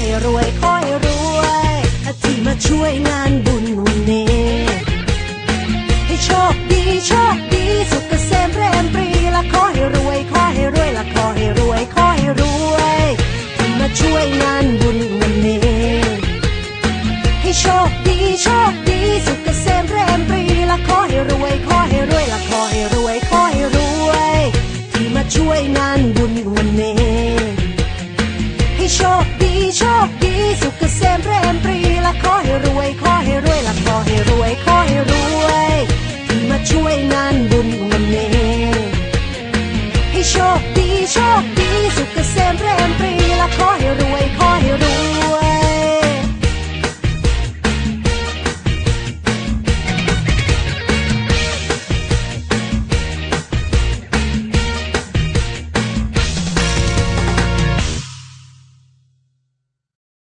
ให้รวยขอให้รวยที่มาช่วยงานบุญวันนี้ให้โชคดีโชคดีสุขเกษมแรมปรีละขอให้รวยขอให้รวยละขอให้รวยขอให้รวยที่มาช่วยงานบุญวันนี้ให้โชคดีโชคดีสุขเกษมแรมปรีละขอให้รวยขอให้รวยละขอให้รวยขอให้รวยที่มาช่วยงานบุญวันนี้ให้โชค ใ